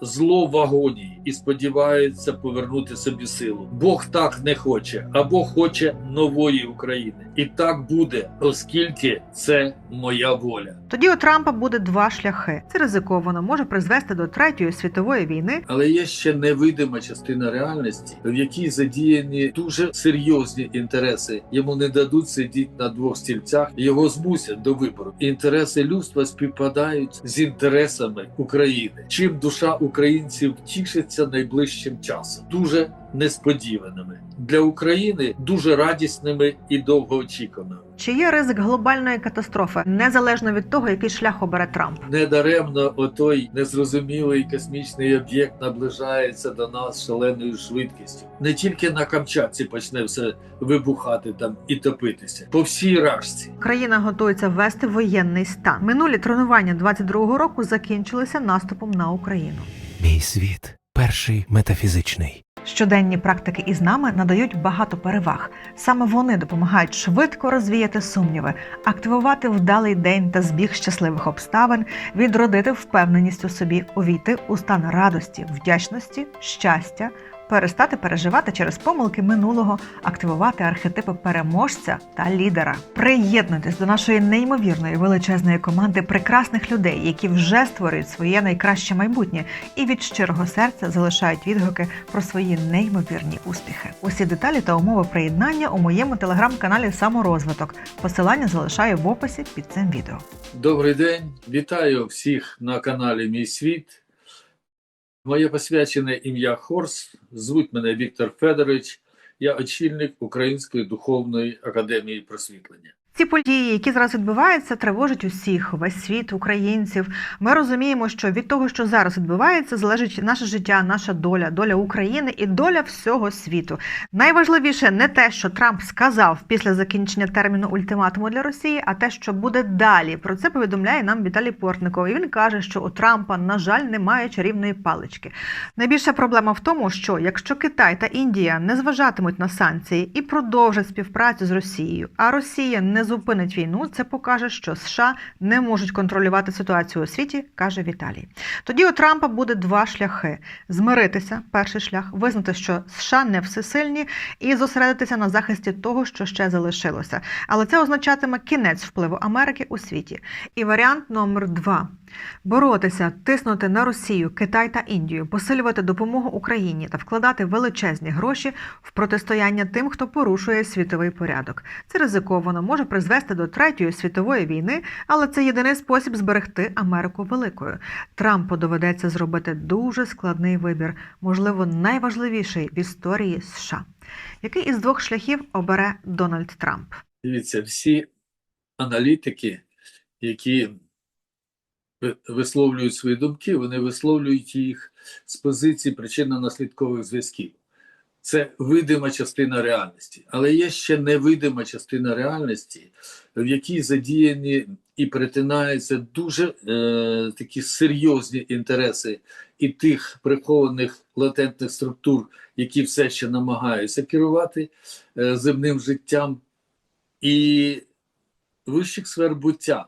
зло в агонії і сподіваються повернути собі силу. Бог так не хоче, або хоче нової України. І так буде, оскільки це моя воля. Тоді у Трампа буде два шляхи. Це ризиковано може призвести до третьої світової війни. Але є ще невидима частина реальності, в якій задіяні дуже серйозні інтереси. Йому не дадуть сидіти на двох стільцях, його змусять до вибору. Інтереси людства співпадають з інтересами України. Чим душа українців тішиться найближчим часом, дуже несподіваними для України, дуже радісними і довгоочікуваними. Чи є ризик глобальної катастрофи незалежно від того, який шлях обере Трамп? Недаремно отой незрозумілий космічний об'єкт наближається до нас шаленою швидкістю. Не тільки на Камчатці почне все вибухати там і топитися по всій рашці. Країна готується ввести воєнний стан. Минулі тренування 22-го року закінчилися наступом на Україну. Мій світ перший метафізичний. Щоденні практики із нами надають багато переваг. Саме вони допомагають швидко розвіяти сумніви, активувати вдалий день та збіг щасливих обставин, відродити впевненість у собі, увійти у стан радості, вдячності, щастя, перестати переживати через помилки минулого, активувати архетипи переможця та лідера. Приєднуйтесь до нашої неймовірної величезної команди прекрасних людей, які вже створюють своє найкраще майбутнє і від щирого серця залишають відгуки про свої неймовірні успіхи. Усі деталі та умови приєднання у моєму телеграм-каналі Саморозвиток. Посилання залишаю в описі під цим відео. Добрий день, вітаю всіх на каналі Мій світ. Моє посвячене ім'я Хорс. Звуть мене Віктор Федорович. Я очільник Української духовної академії просвітлення. Ці події, які зараз відбуваються, тривожать усіх, весь світ, українців. Ми розуміємо, що від того, що зараз відбувається, залежить наше життя, наша доля, доля України і доля всього світу. Найважливіше не те, що Трамп сказав після закінчення терміну ультиматуму для Росії, а те, що буде далі. Про це повідомляє нам Віталій Портников. І він каже, що у Трампа, на жаль, немає чарівної палички. Найбільша проблема в тому, що якщо Китай та Індія не зважатимуть на санкції і продовжать співпрацю з Росією, а Росія не зупинить війну, це покаже, що США не можуть контролювати ситуацію у світі, каже Віталій. Тоді у Трампа буде два шляхи: змиритися, перший шлях, визнати, що США не всесильні, і зосередитися на захисті того, що ще залишилося. Але це означатиме кінець впливу Америки у світі. І варіант номер два. Боротися, тиснути на Росію, Китай та Індію, посилювати допомогу Україні та вкладати величезні гроші в протистояння тим, хто порушує світовий порядок. Це ризиковано може призвести до третьої світової війни, але це єдиний спосіб зберегти Америку великою. Трампу доведеться зробити дуже складний вибір, можливо, найважливіший в історії США. Який із двох шляхів обере Дональд Трамп? Дивіться, всі аналітики, які висловлюють свої думки, вони висловлюють їх з позиції причинно-наслідкових зв'язків. Це видима частина реальності, але є ще невидима частина реальності, в якій задіяні і перетинаються дуже е, такі серйозні інтереси і тих прихованих латентних структур, які все ще намагаються керувати е, земним життям, і вищих сфер буття.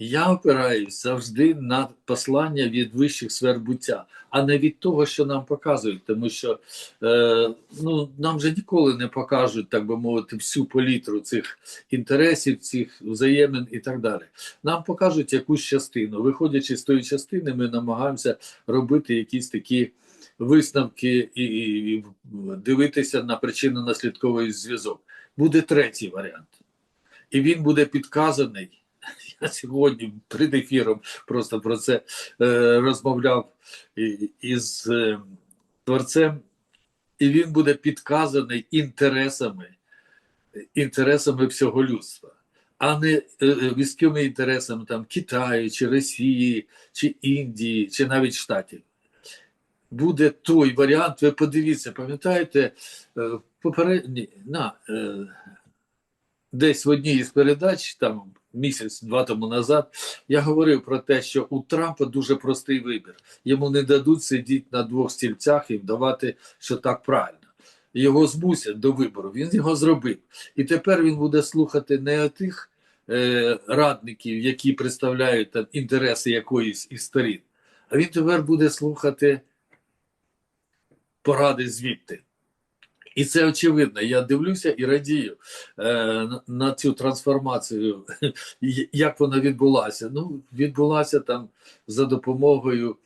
Я опираюсь завжди на послання від вищих сфер буття, а не від того, що нам показують, тому що е, ну, нам же ніколи не покажуть, так би мовити, всю палітру цих інтересів, цих взаємин і так далі. Нам покажуть якусь частину. Виходячи з тої частини, ми намагаємося робити якісь такі висновки і, і, і дивитися на причинно-наслідковий зв'язок. Буде третій варіант. І він буде підказаний. Я сьогодні перед ефіром просто про це е, розмовляв із е, творцем, і він буде підказаний інтересами, інтересами всього людства, а не е, е, військовими інтересами там, Китаю, чи Росії, чи Індії, чи навіть Штатів. Буде той варіант, ви подивіться, пам'ятаєте, е, попередні, на, десь в одній із передач, там місяць-два тому назад, я говорив про те, що у Трампа дуже простий вибір. Йому не дадуть сидіти на двох стільцях і вдавати, що так правильно. Його змусять до вибору. Він його зробив. І тепер він буде слухати не тих е, радників, які представляють там інтереси якоїсь із сторін, А він тепер буде слухати поради звідти. І це очевидно. Я дивлюся і радію е, на, цю трансформацію, як вона відбулася. Ну, відбулася там за допомогою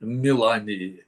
Міланії.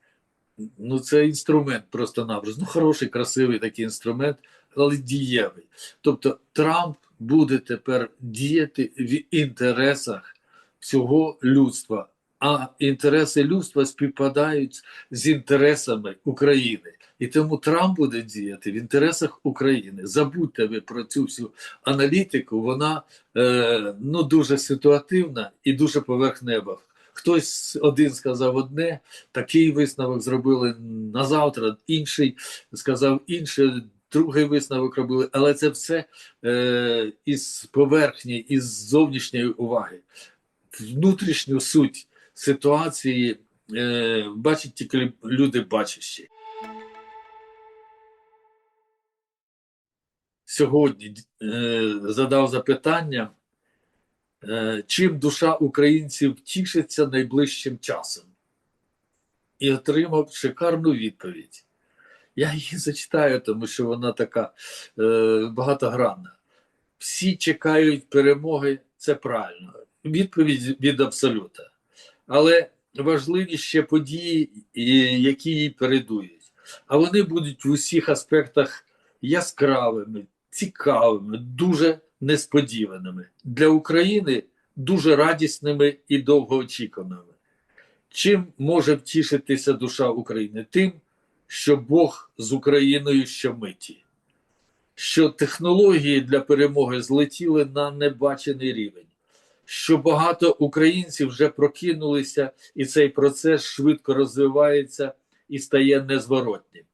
Ну, це інструмент просто-напросто. Ну, хороший, красивий такий інструмент, але дієвий. Тобто Трамп буде тепер діяти в інтересах всього людства, а інтереси людства співпадають з інтересами України. І тому Трамп буде діяти в інтересах України. Забудьте ви про цю всю аналітику. Вона е, ну дуже ситуативна і дуже поверхнева. Хтось один сказав одне, такий висновок зробили на завтра, інший сказав інше, другий висновок робили, але це все е, із поверхні, із зовнішньої уваги. Внутрішню суть ситуації е, бачать тільки люди бачащі. Сьогодні е, задав запитання, е, чим душа українців тішиться найближчим часом, і отримав шикарну відповідь. Я її зачитаю, тому що вона така е, багатогранна. Всі чекають перемоги, це правильно. Відповідь від абсолюта. Але важливі ще події, які їй передують. А вони будуть в усіх аспектах яскравими, цікавими, дуже несподіваними. Для України дуже радісними і довгоочікуваними. Чим може втішитися душа України? Тим, що Бог з Україною щомиті, що технології для перемоги злетіли на небачений рівень, що багато українців вже прокинулися, і цей процес швидко розвивається і стає незворотнім.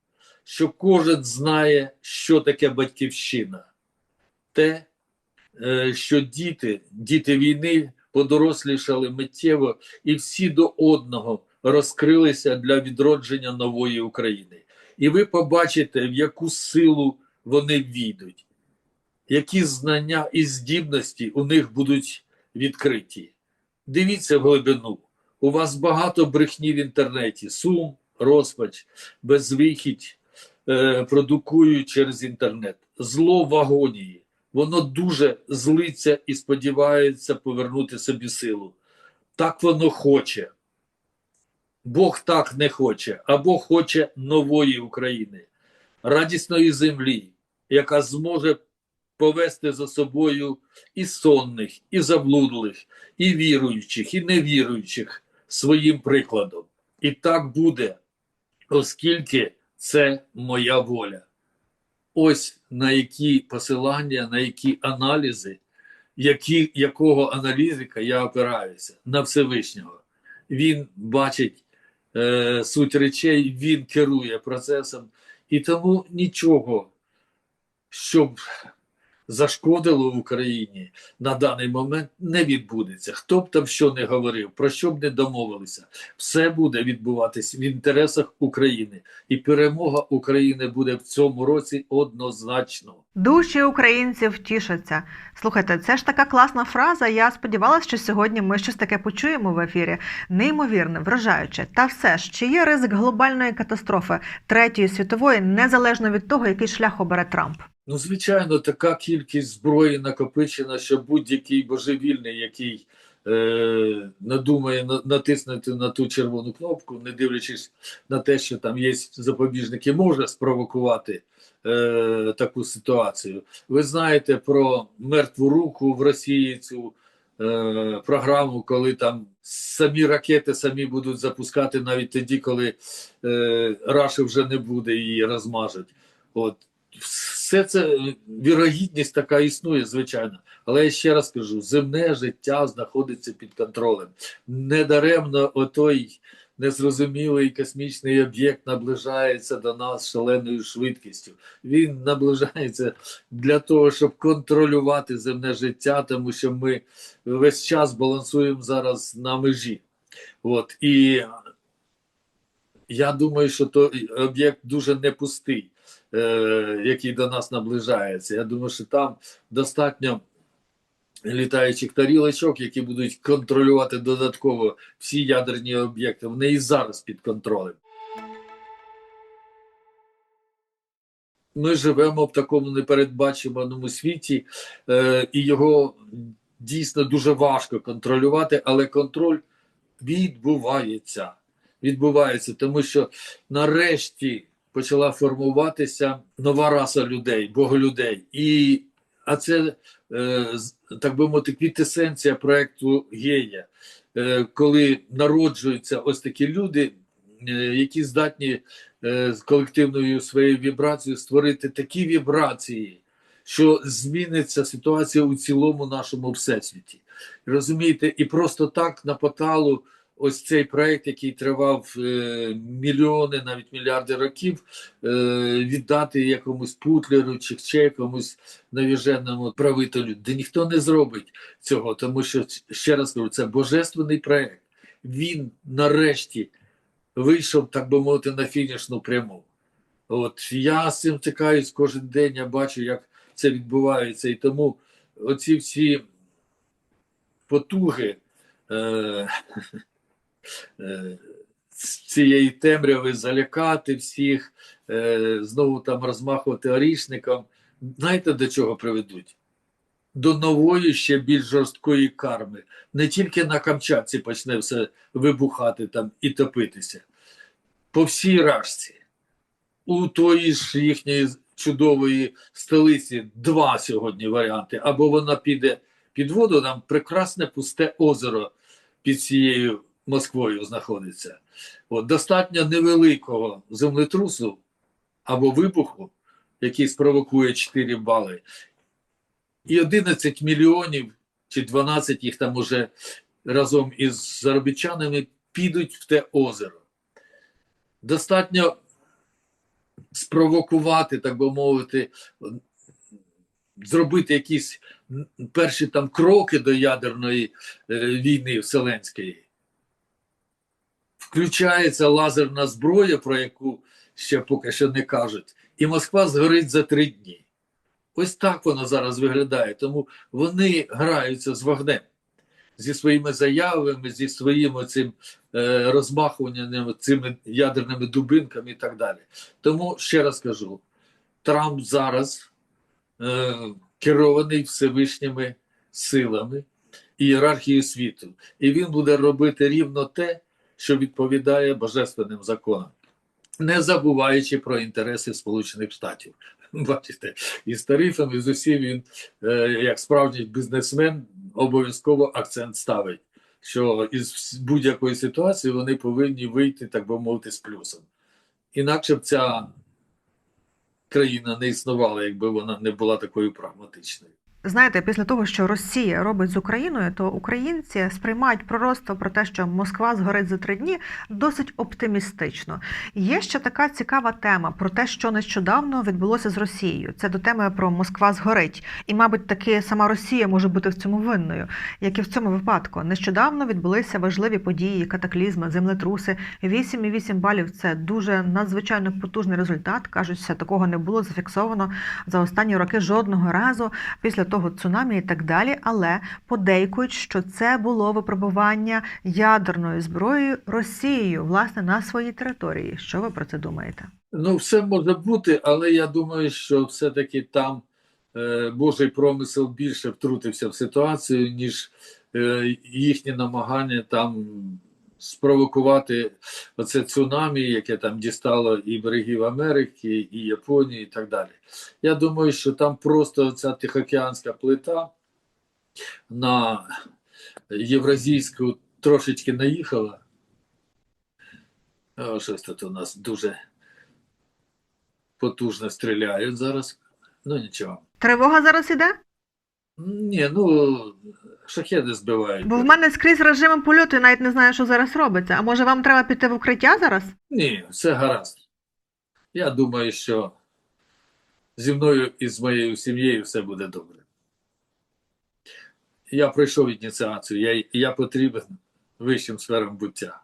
Що кожен знає, що таке батьківщина, те, е, що діти, діти війни подорослішали миттєво і всі до одного розкрилися для відродження нової України. І ви побачите, в яку силу вони війдуть, які знання і здібності у них будуть відкриті. Дивіться в глибину. У вас багато брехні в інтернеті, сум, розпач, безвихідь е, продукують через інтернет. Зло в агонії. Воно дуже злиться і сподівається повернути собі силу. Так воно хоче. Бог так не хоче, а Бог хоче нової України, радісної землі, яка зможе повести за собою і сонних, і заблудлих, і віруючих, і невіруючих своїм прикладом. І так буде, оскільки це моя воля. Ось на які посилання, на які аналізи, які, якого аналізика я опираюся на Всевишнього. Він бачить е, суть речей, він керує процесом, і тому нічого, щоб зашкодило в Україні на даний момент, не відбудеться. Хто б там що не говорив, про що б не домовилися, все буде відбуватись в інтересах України, і перемога України буде в цьому році однозначно. Душі українців тішаться. Слухайте, це ж така класна фраза. Я сподівалася, що сьогодні ми щось таке почуємо в ефірі. Неймовірне, вражаюче. Та все ж, чи є ризик глобальної катастрофи третьої світової, незалежно від того, який шлях обере Трамп? Ну, звичайно, така кількість зброї накопичена, що будь-який божевільний, який е, надумає натиснути на ту червону кнопку, не дивлячись на те, що там є запобіжники, може спровокувати е, таку ситуацію. Ви знаєте про мертву руку в Росії цю е, програму, коли там самі ракети самі будуть запускати навіть тоді, коли е, Раші вже не буде її розмажуть. От все це е, вірогідність така існує, звичайно. Але я ще раз кажу: земне життя знаходиться під контролем. Недаремно отой незрозумілий космічний об'єкт наближається до нас шаленою швидкістю. Він наближається для того, щоб контролювати земне життя, тому що ми весь час балансуємо зараз на межі. От і я думаю, що той об'єкт дуже не пустий, е, який до нас наближається. Я думаю, що там достатньо літаючих тарілочок, які будуть контролювати додатково всі ядерні об'єкти. Вони і зараз під контролем. Ми живемо в такому непередбачуваному світі, е, і його дійсно дуже важко контролювати, але контроль відбувається. Відбувається, тому що нарешті почала формуватися нова раса людей, боголюдей. І, а це, е, так би мовити, квітесенція проекту Гея, е, коли народжуються ось такі люди, е, які здатні з колективною своєю вібрацією створити такі вібрації, що зміниться ситуація у цілому нашому всесвіті. Розумієте, і просто так на поталу ось цей проект, який тривав е, мільйони, навіть мільярди років, е, віддати якомусь путлеру чи ще якомусь навіженому правителю, де ніхто не зробить цього, тому що ще раз кажу, це божественний проект. Він нарешті вийшов, так би мовити, на фінішну пряму. От я з цим стикаюсь кожен день, я бачу, як це відбувається, і тому оці всі потуги е, цієї темряви залякати всіх, е, знову там розмахувати орішником. Знаєте, до чого приведуть? До нової ще більш жорсткої карми. Не тільки на Камчатці почне все вибухати там і топитися. По всій рашці. У тої ж їхньої чудової столиці два сьогодні варіанти. Або вона піде під воду, там прекрасне пусте озеро під цією Москвою знаходиться. От, достатньо невеликого землетрусу або вибуху, який спровокує 4 бали, і 11 мільйонів чи 12 їх там уже разом із заробітчанами підуть в те озеро. Достатньо спровокувати, так би мовити, зробити якісь перші там кроки до ядерної е, війни вселенської. Включається лазерна зброя, про яку ще поки що не кажуть, і Москва згорить за три дні. Ось так воно зараз виглядає. Тому вони граються з вогнем зі своїми заявами, зі своїм цим е, розмахуванням цими ядерними дубинками і так далі. Тому ще раз кажу: Трамп зараз е, керований Всевишніми силами і ієрархією світу, і він буде робити рівно те, що відповідає божественним законам, не забуваючи про інтереси Сполучених Штатів. Бачите, і з тарифами, і з усім він, е, як справжній бізнесмен, обов'язково акцент ставить, що із будь-якої ситуації вони повинні вийти, так би мовити, з плюсом. Інакше б ця країна не існувала, якби вона не була такою прагматичною. Знаєте, після того, що Росія робить з Україною, то українці сприймають пророцтво про те, що Москва згорить за три дні, досить оптимістично. Є ще така цікава тема про те, що нещодавно відбулося з Росією. Це до теми про Москва згорить. І, мабуть, таки сама Росія може бути в цьому винною, як і в цьому випадку. Нещодавно відбулися важливі події, катаклізми, землетруси. 8,8 балів це дуже надзвичайно потужний результат. Кажуть, такого не було зафіксовано за останні роки жодного разу після того цунамі і так далі, але подейкують, що це було випробування ядерною зброєю Росією, власне, на своїй території. Що ви про це думаєте? Ну, все може бути, але я думаю, що все-таки там е, Божий промисел більше втрутився в ситуацію, ніж е, їхні намагання там спровокувати оце цунамі, яке там дістало і берегів Америки, і Японії, і так далі. Я думаю, що там просто ця Тихоокеанська плита на євразійську трошечки наїхала. О, щось тут у нас дуже потужно стріляють зараз. Ну нічого. Тривога зараз іде? Ні, ну шахеди збивають. Бо в мене скрізь режимом польоту, я навіть не знаю, що зараз робиться. А може вам треба піти в укриття зараз? Ні, все гаразд. Я думаю, що зі мною і з моєю сім'єю все буде добре. Я пройшов ініціацію, я, я потрібен вищим сферам буття.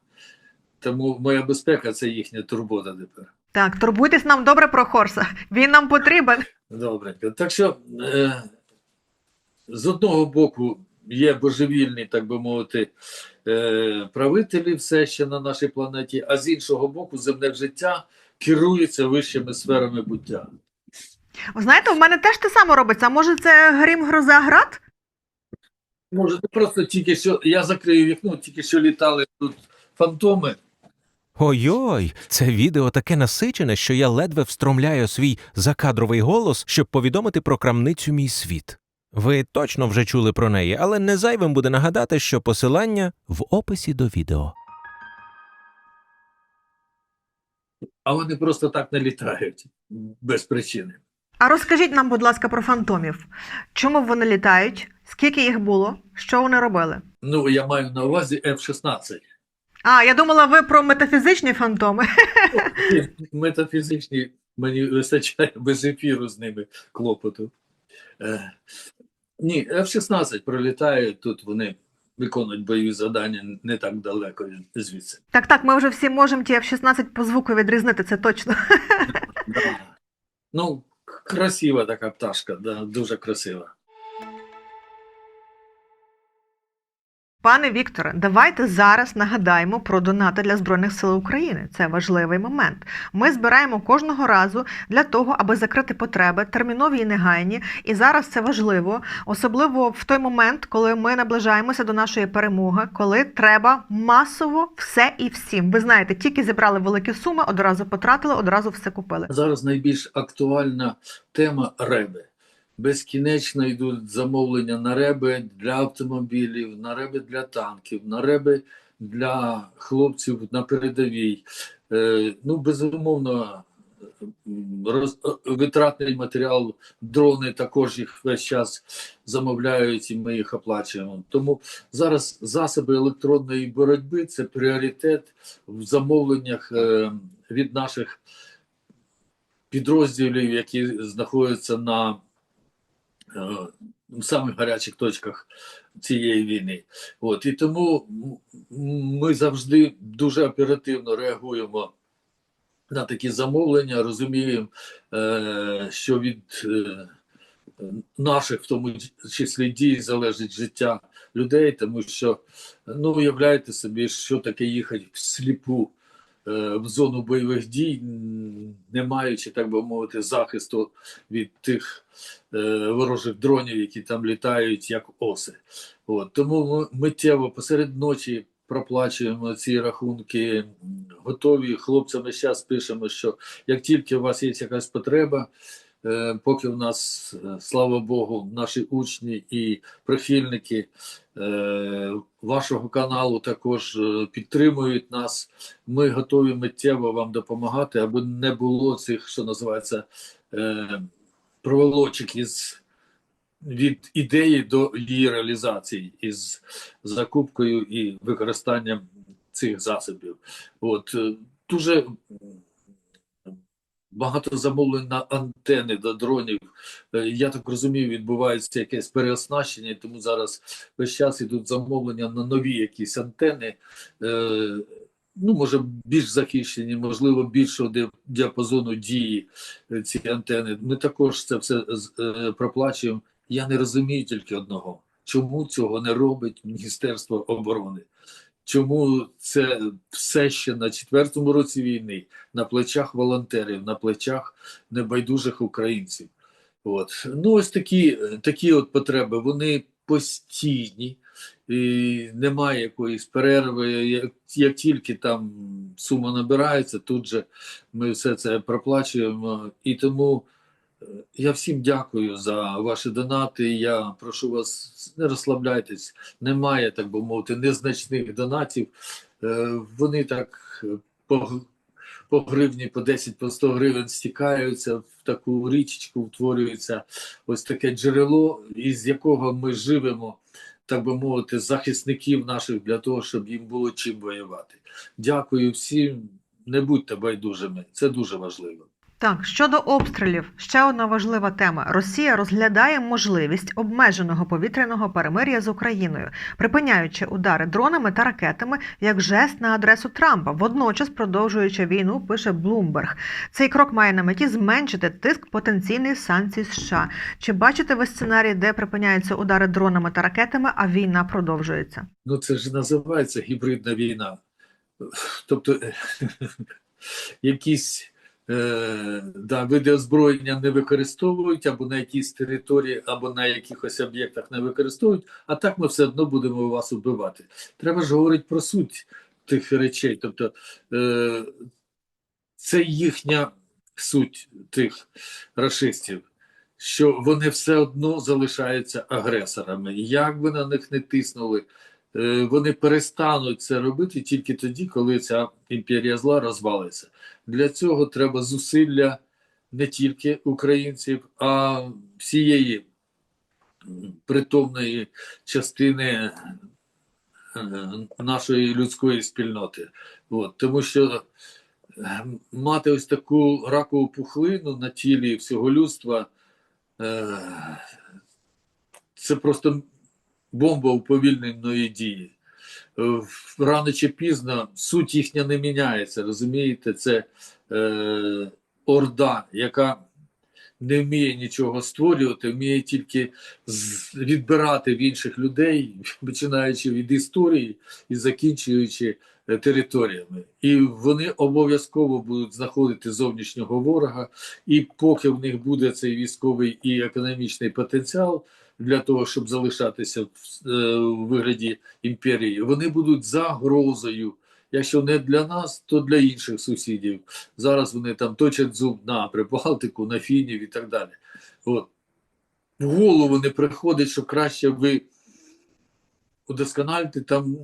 Тому моя безпека це їхня турбота тепер. Так, турбуйтесь нам добре про Хорса. Він нам потрібен. Добренько. Так що е, з одного боку є божевільні, так би мовити, е, правителі все ще на нашій планеті, а з іншого боку, земне життя керується вищими сферами буття. Ви знаєте, у мене теж те саме робиться. А може, це грім гроза град? Може, це просто тільки що я закрию вікно, тільки що літали тут фантоми. Ой-ой, це відео таке насичене, що я ледве встромляю свій закадровий голос, щоб повідомити про крамницю мій світ. Ви точно вже чули про неї, але не зайвим буде нагадати, що посилання в описі до відео. А вони просто так не літають без причини. А розкажіть нам, будь ласка, про фантомів. Чому вони літають? Скільки їх було? Що вони робили? Ну, я маю на увазі F-16. А, я думала, ви про метафізичні фантоми. Метафізичні мені вистачає без ефіру з ними клопоту. Ні, F-16 пролітає, тут вони виконують бойові завдання не так далеко звідси. Так, так, ми вже всі можемо ті F-16 по звуку відрізнити, це точно. Да. Ну, красива така пташка, да, дуже красива. Пане Вікторе, давайте зараз нагадаємо про донати для Збройних сил України. Це важливий момент. Ми збираємо кожного разу для того, аби закрити потреби, термінові і негайні. І зараз це важливо, особливо в той момент, коли ми наближаємося до нашої перемоги, коли треба масово все і всім. Ви знаєте, тільки зібрали великі суми, одразу потратили, одразу все купили. Зараз найбільш актуальна тема реби. Безкінечно йдуть замовлення на реби для автомобілів, на реби для танків, на реби для хлопців на передовій. Е, ну, безумовно, роз, витратний матеріал, дрони також їх весь час замовляють, і ми їх оплачуємо. Тому зараз засоби електронної боротьби це пріоритет в замовленнях е, від наших підрозділів, які знаходяться на в самих гарячих точках цієї війни. От і тому ми завжди дуже оперативно реагуємо на такі замовлення, розуміємо, е, що від е, наших, в тому числі дій, залежить життя людей, тому що ну уявляєте собі, що таке їхати всліпу е, в зону бойових дій, не маючи, так би мовити, захисту від тих е, ворожих дронів, які там літають, як оси. От, тому ми миттєво посеред ночі проплачуємо ці рахунки, готові хлопцям ми зараз пишемо, що як тільки у вас є якась потреба, е, поки в нас, е, слава Богу, наші учні і прихильники е, вашого каналу також е, підтримують нас. Ми готові миттєво вам допомагати, аби не було цих, що називається, е, проволочок із від ідеї до її реалізації із закупкою і використанням цих засобів. От е, дуже багато замовлень на антени до дронів. Е, Я так розумію, відбувається якесь переоснащення, тому зараз весь час ідуть замовлення на нові якісь антени. Е, Ну, може, більш захищені, можливо, більшого діапазону дії е, ці антени. Ми також це все проплачуємо. Я не розумію тільки одного: чому цього не робить Міністерство оборони? Чому це все ще на четвертому році війни на плечах волонтерів, на плечах небайдужих українців? От ну ось такі, такі от потреби. Вони постійні, і немає якоїсь перерви. Як, як тільки там сума набирається, тут же ми все це проплачуємо. І тому я всім дякую за ваші донати. Я прошу вас, не розслабляйтесь. Немає, так би мовити, незначних донатів. Е, Вони так е, по, по гривні, по 10, по 100 гривень стікаються в таку річечку, утворюється ось таке джерело, із якого ми живемо, так би мовити, захисників наших для того, щоб їм було чим воювати. Дякую всім. Не будьте байдужими, це дуже важливо. Так, щодо обстрілів, ще одна важлива тема. Росія розглядає можливість обмеженого повітряного перемир'я з Україною, припиняючи удари дронами та ракетами як жест на адресу Трампа, водночас продовжуючи війну, пише Блумберг. Цей крок має на меті зменшити тиск потенційних санкцій США. Чи бачите ви сценарій, де припиняються удари дронами та ракетами, а війна продовжується? Ну, це ж називається гібридна війна. Тобто якісь е, да, види озброєння не використовують або на якійсь території, або на якихось об'єктах не використовують, а так ми все одно будемо вас вбивати. Треба ж говорити про суть тих речей. Тобто е, це їхня суть тих расистів. Що вони все одно залишаються агресорами. Як би на них не тиснули, вони перестануть це робити тільки тоді, коли ця імперія зла розвалиться. Для цього треба зусилля не тільки українців, а всієї притомної частини е, нашої людської спільноти. От, тому що е, мати ось таку ракову пухлину на тілі всього людства. Е, Це просто бомба уповільненої дії. Е, Рано чи пізно суть їхня не міняється. Розумієте, це е, орда, яка не вміє нічого створювати, вміє тільки відбирати в інших людей, починаючи від історії і закінчуючи е, територіями. І вони обов'язково будуть знаходити зовнішнього ворога, і поки в них буде цей військовий і економічний потенціал для того, щоб залишатися в, е, вигляді імперії, вони будуть загрозою. Якщо не для нас, то для інших сусідів. Зараз вони там точать зуб на Прибалтику, на Фінів і так далі. От. В голову не приходить, що краще ви удоскональте там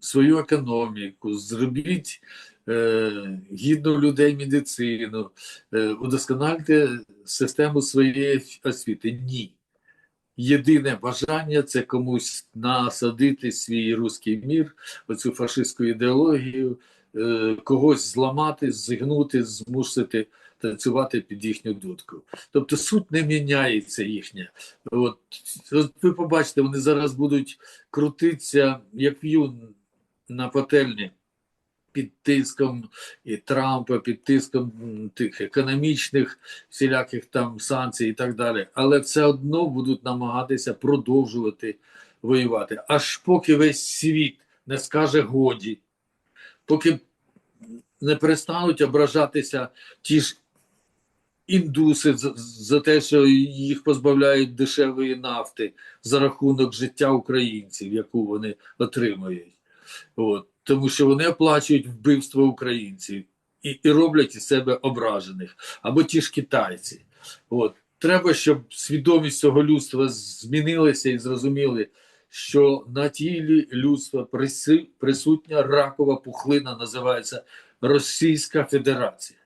свою економіку, зробіть е, гідну людей медицину, е, удоскональте систему своєї освіти. Ні. Єдине бажання це комусь насадити свій руський мір, оцю фашистську ідеологію, е, когось зламати, зігнути, змусити танцювати під їхню дудку. Тобто суть не міняється їхня. От, от ви побачите, вони зараз будуть крутитися, як в'юн на пательні. Під тиском і Трампа, під тиском тих економічних всіляких там санкцій і так далі, але все одно будуть намагатися продовжувати воювати. Аж поки весь світ не скаже годі, поки не перестануть ображатися ті ж індуси за, те, що їх позбавляють дешевої нафти за рахунок життя українців, яку вони отримують. От. Тому що вони оплачують вбивство українців і, і роблять із себе ображених, або ті ж китайці. От. Треба, щоб свідомість цього людства змінилася і зрозуміли, що на тілі людства присутня ракова пухлина, називається Російська Федерація.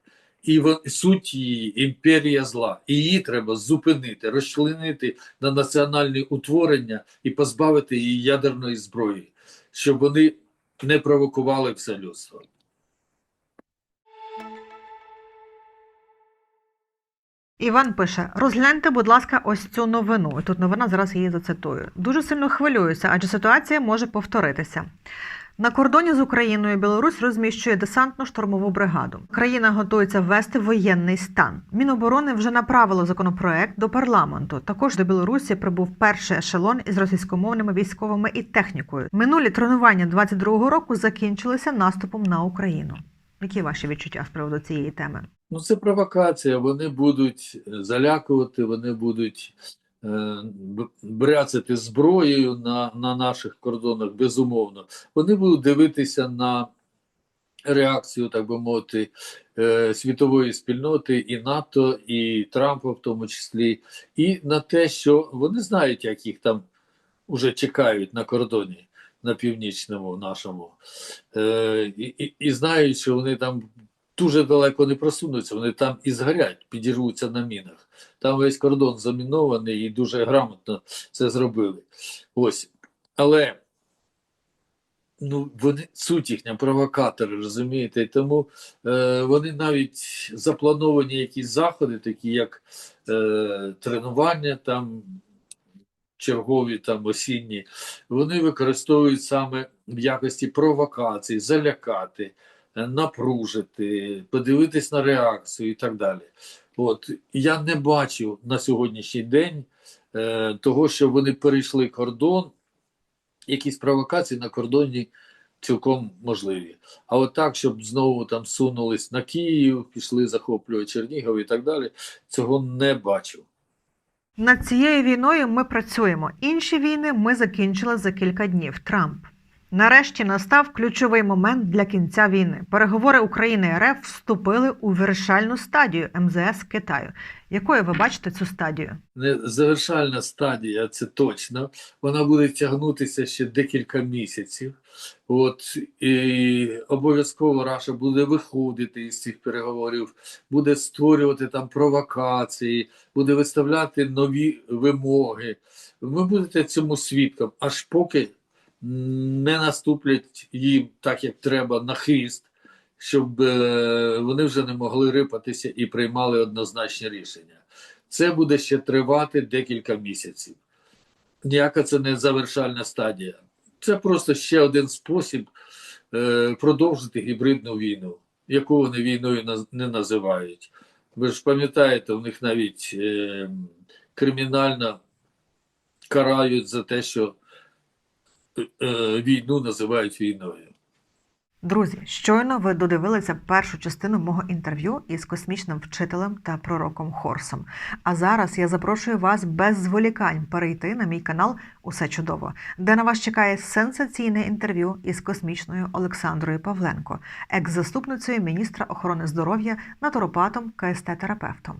І суть її імперія зла. І її треба зупинити, розчленити на національні утворення і позбавити її ядерної зброї, щоб вони не провокували все людство. Іван пише: розгляньте, будь ласка, ось цю новину. І тут новина зараз її зацитую. Дуже сильно хвилююся, адже ситуація може повторитися. На кордоні з Україною Білорусь розміщує десантно-штурмову бригаду. Країна готується ввести воєнний стан. Міноборони вже направило законопроект до парламенту. Також до Білорусі прибув перший ешелон із російськомовними військовими і технікою. Минулі тренування 22-го року закінчилися наступом на Україну. Які ваші відчуття з приводу цієї теми? Ну, це провокація. Вони будуть е, залякувати, вони будуть бряцати зброєю на, на наших кордонах, безумовно. Вони будуть дивитися на реакцію, так би мовити, е, світової спільноти і НАТО, і Трампа в тому числі, і на те, що вони знають, як їх там уже чекають на кордоні. На північному нашому, е, і, і, і знають, що вони там дуже далеко не просунуться, вони там і згорять, підірвуться на мінах. Там весь кордон замінований і дуже грамотно це зробили. Ось. Але ну, вони суть їхня провокатори, розумієте? І Тому е, вони навіть заплановані якісь заходи, такі як е, тренування, там чергові там осінні, вони використовують саме в якості провокацій, залякати, напружити, подивитись на реакцію і так далі. От я не бачу на сьогоднішній день е, того, що вони перейшли кордон, якісь провокації на кордоні цілком можливі. А от так, щоб знову там сунулись на Київ, пішли захоплювати Чернігів і так далі, цього не бачу. Над цією війною ми працюємо. Інші війни ми закінчили за кілька днів. Трамп. Нарешті настав ключовий момент для кінця війни. Переговори України і РФ вступили у вирішальну стадію МЗС Китаю. Якою ви бачите цю стадію? не завершальна стадія, це точно. Вона буде тягнутися ще декілька місяців. От і обов'язково Раша буде виходити із цих переговорів, буде створювати там провокації, буде виставляти нові вимоги. Ви будете цьому свідком, аж поки не наступлять їм так, як треба, на хист, щоб е, вони вже не могли рипатися і приймали однозначні рішення. Це буде ще тривати декілька місяців. Ніяка це не завершальна стадія. Це просто ще один спосіб е, продовжити гібридну війну, яку вони війною не називають. Ви ж пам'ятаєте, у них навіть е, кримінально карають за те, що війну називають війною. Друзі, щойно ви додивилися першу частину мого інтерв'ю із космічним вчителем та пророком Хорсом. А зараз я запрошую вас без зволікань перейти на мій канал Усе чудово, де на вас чекає сенсаційне інтерв'ю із космічною Олександрою Павленко, екс-заступницею міністра охорони здоров'я, натуропатом, КСТ-терапевтом.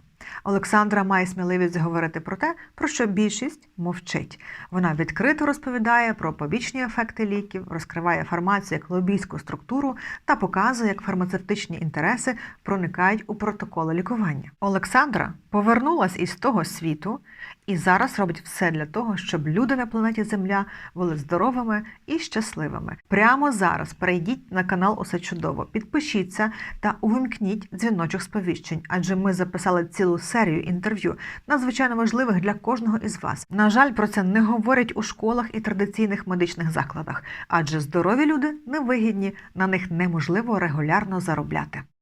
Олександра має сміливість говорити про те, про що більшість мовчить. Вона відкрито розповідає про побічні ефекти ліків, розкриває фармацію як лобійську структуру та показує, як фармацевтичні інтереси проникають у протоколи лікування. Олександра повернулась із того світу і зараз робить все для того, щоб люди на планеті Земля були здоровими і щасливими. Прямо зараз перейдіть на канал Усе чудово, підпишіться та увімкніть дзвіночок сповіщень, адже ми записали цілу серію інтерв'ю, надзвичайно важливих для кожного із вас. На жаль, про це не говорять у школах і традиційних медичних закладах, адже здорові люди невигідні, на них неможливо регулярно заробляти.